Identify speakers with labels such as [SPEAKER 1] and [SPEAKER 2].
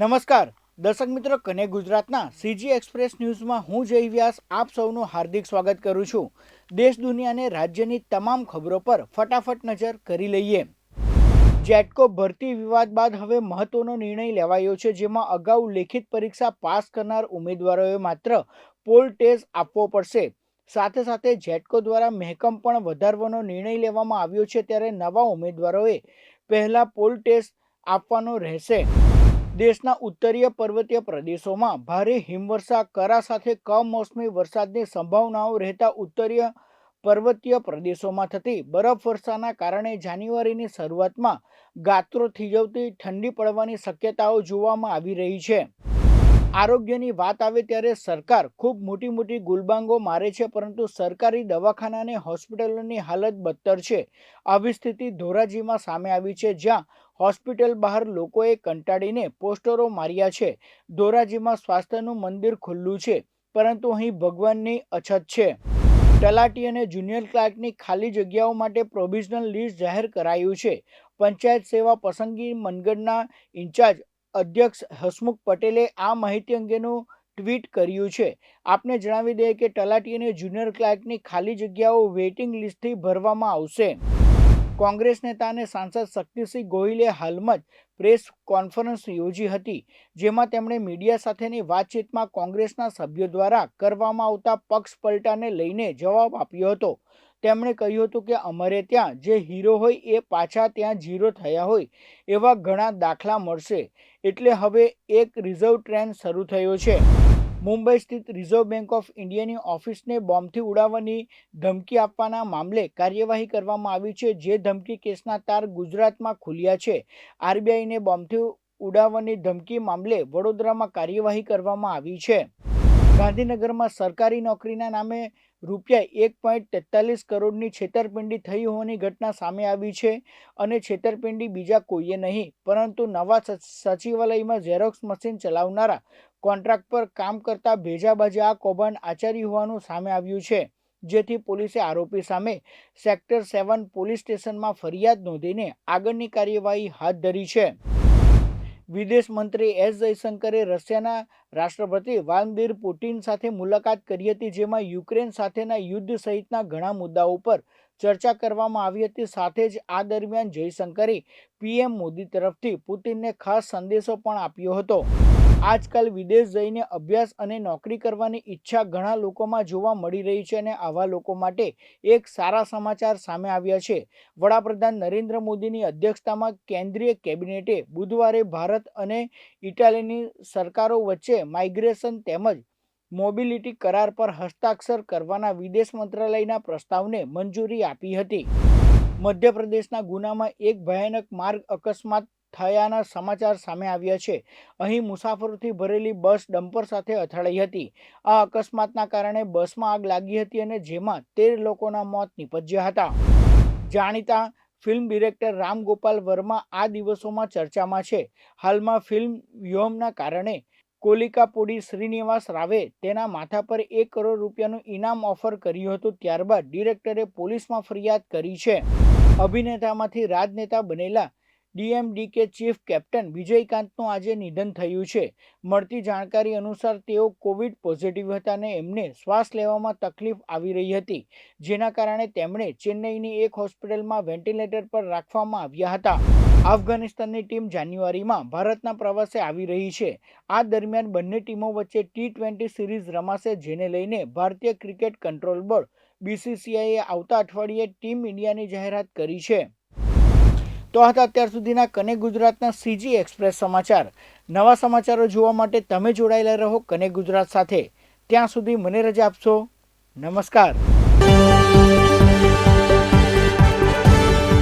[SPEAKER 1] નમસ્કાર. દર્શક મિત્રો, કને ગુજરાતના સીજી એક્સપ્રેસ ન્યૂઝમાં હું જય વ્યાસ આપ સૌનું હાર્દિક સ્વાગત કરું છું. દેશ દુનિયાને રાજ્યની તમામ ખબરો પર ફટાફટ નજર કરી લઈએ. જેટકો ભરતી વિવાદ બાદ હવે મહત્વનો નિર્ણય લેવાયો છે, જેમાં અગાઉ લેખિત પરીક્ષા પાસ કરનાર ઉમેદવારોએ માત્ર પોલ ટેસ્ટ આપવો પડશે. સાથે સાથે જેટકો દ્વારા મહેકમ પણ વધારવાનો નિર્ણય લેવામાં આવ્યો છે, ત્યારે નવા ઉમેદવારોએ પહેલા પોલ ટેસ્ટ આપવાનો રહેશે. દેશના ઉત્તરીય પર્વતીય પ્રદેશોમાં ભારે હિમવર્ષા, કરા સાથે કમોસમી વરસાદની સંભાવનાઓ રહેતા ઉત્તરીય પર્વતીય પ્રદેશોમાં થતી બરફવર્ષાના કારણે જાન્યુઆરીની શરૂઆતમાં ગાત્રો થીજવતી ઠંડી પડવાની શક્યતાઓ જોવામાં આવી રહી છે. આરોગ્યની વાત આવે ત્યારે સરકાર ખૂબ મોટી મોટી ગુલબાંગો મારે છે, પરંતુ સરકારી દવાખાના અને હોસ્પિટલોની હાલત બદતર છે. આવી સ્થિતિ ધોરાજીમાં સામે આવી છે, જ્યાં હોસ્પિટલ બહાર લોકોએ કંટાળીને પોસ્ટરો માર્યા છે. ધોરાજીમાં સ્વાસ્થ્યનું મંદિર ખુલ્લું છે, પરંતુ અહીં ભગવાનની અછત છે. તલાટી અને જુનિયર ક્લાર્કની ખાલી જગ્યાઓ માટે પ્રોવિઝનલ લિસ્ટ જાહેર કરાયું છે. પંચાયત સેવા પસંદગી મનગઢના ઇન્ચાર્જ અધ્યક્ષ હસમુખ પટેલે આ માહિતી અંગેનું ટ્વીટ કર્યું છે. આપને જણાવી દઈએ કે તલાટી અને જુનિયર ક્લાર્કની ખાલી જગ્યાઓ વેઇટિંગ લિસ્ટથી ભરવામાં આવશે. કોંગ્રેસ નેતા અને સાંસદ શક્તિસિંહ ગોહિલે હાલમાં જ પ્રેસ કોન્ફરન્સ યોજી હતી, જેમાં તેમણે મીડિયા સાથેની વાતચીતમાં કોંગ્રેસના સભ્યો દ્વારા કરવામાં આવતા પક્ષ પલટાને લઈને જવાબ આપ્યો હતો. તેમણે કહ્યું હતું કે અમારે ત્યાં જે હીરો હોય એ પાછા ત્યાં જીરો થયા હોય, એવા ઘણા દાખલા મળશે. એટલે હવે એક રિઝર્વ ટ્રેન શરૂ થયો છે. મુંબઈ સ્થિત રિઝર્વ બેંક ઓફ ઇન્ડિયાની ઓફિસને બોમ્બથી ઉડાવવાની ધમકી આપવાના મામલે કાર્યવાહી કરવામાં આવી છે, જે ધમકી કેસના તાર ગુજરાતમાં ખુલ્યા છે. આરબીઆઈને બોમ્બથી ઉડાવવાની ધમકી મામલે વડોદરામાં કાર્યવાહી કરવામાં આવી છે. ગાંધીનગરમાં સરકારી નોકરીના નામે રૂપિયા એક પોઈન્ટ તેતાલીસ કરોડની છેતરપિંડી થઈ હોવાની ઘટના સામે આવી છે અને છેતરપિંડી બીજા કોઈએ નહીં, પરંતુ નવા સચિવાલયમાં ઝેરોક્સ મશીન ચલાવનારા કોન્ટ્રાક્ટ પર કામ કરતા ભેજાબાજા આ કૌભાંડ આચર્યું હોવાનું સામે આવ્યું છે, જેથી પોલીસે આરોપી સામે સેક્ટર સેવન પોલીસ સ્ટેશનમાં ફરિયાદ નોંધીને આગળની કાર્યવાહી હાથ ધરી છે. વિદેશ મંત્રી એસ જયશંકરે રશિયાના રાષ્ટ્રપતિ વાલદીર પુટિન સાથે મુલાકાત કરી હતી, જેમાં યુક્રેન સાથેના યુદ્ધ સહિતના ઘણા મુદ્દાઓ પર ચર્ચા કરવામાં આવી હતી. સાથે જ આ દરમિયાન જયશંકરે પીએમ મોદી તરફથી પુતિનને ખાસ સંદેશો પણ આપ્યો હતો. આજકાલ વિદેશ જઈને અભ્યાસ અને નોકરી કરવાની ઈચ્છા ઘણા લોકોમાં જોવા મળી રહી છે અને આવા લોકો માટે એક સારા સમાચાર સામે આવ્યા છે. વડાપ્રધાન નરેન્દ્ર મોદીની અધ્યક્ષતામાં કેન્દ્રીય કેબિનેટે બુધવારે ભારત અને ઇટાલીની સરકારો વચ્ચે માઇગ્રેશન તેમજ મોબિલિટી કરાર પર હસ્તાક્ષર કરવાના વિદેશ મંત્રાલયના પ્રસ્તાવને મંજૂરી આપી હતી. મધ્યપ્રદેશના ગુનામાં એક ભયાનક માર્ગ અકસ્માત થયાના સમાચાર સામે આવ્યા છે. અહીં મુસાફરોથી ભરેલી બસ ડમ્પર સાથે અથડાઈ હતી. આ અકસ્માતના કારણે બસમાં આગ લાગી હતી અને જેમાં તેર લોકોના મોત નિપજ્યા હતા. જાણીતા ફિલ્મ ડિરેક્ટર રામ ગોપાલ વર્મા આ દિવસોમાં ચર્ચામાં છે. હાલમાં ફિલ્મ વ્યોમના કારણે કોલિકાપુડી શ્રીનિવાસ રાવે તેના માથા પર એક કરોડ રૂપિયાનું ઇનામ ઓફર કર્યું હતું ત્યારબાદ ડિરેક્ટરે પોલીસમાં ફરિયાદ કરી છે. અભિનેતામાંથી રાજનેતા બનેલા ડીએમડીકે ચીફ કેપ્ટન વિજયકાંતનું આજે નિધન થયું છે. મળતી જાણકારી અનુસાર તેઓ કોવિડ પોઝિટિવ હતા અને એમને શ્વાસ લેવામાં તકલીફ આવી રહી હતી, જેના કારણે તેમણે ચેન્નઈની એક હોસ્પિટલમાં વેન્ટિલેટર પર રાખવામાં આવ્યા હતા. અફઘાનિસ્તાનની ટીમ જાન્યુઆરીમાં ભારતના પ્રવાસે આવી રહી છે. આ દરમિયાન બંને ટીમો વચ્ચે ટી ટ્વેન્ટી સિરીઝ રમાશે, જેને લઈને ભારતીય ક્રિકેટ કંટ્રોલ બોર્ડ, બીસીસીઆઈએ આવતા અઠવાડિયે ટીમ ઇન્ડિયાની જાહેરાત કરી છે. તો હતા અત્યાર સુધીના કને ગુજરાતના સીજી એક્સપ્રેસ સમાચાર. નવા સમાચારો જોવા માટે તમે જોડાયેલા રહો કને ગુજરાત સાથે. ત્યાં સુધી મને રજા આપશો. નમસ્કાર.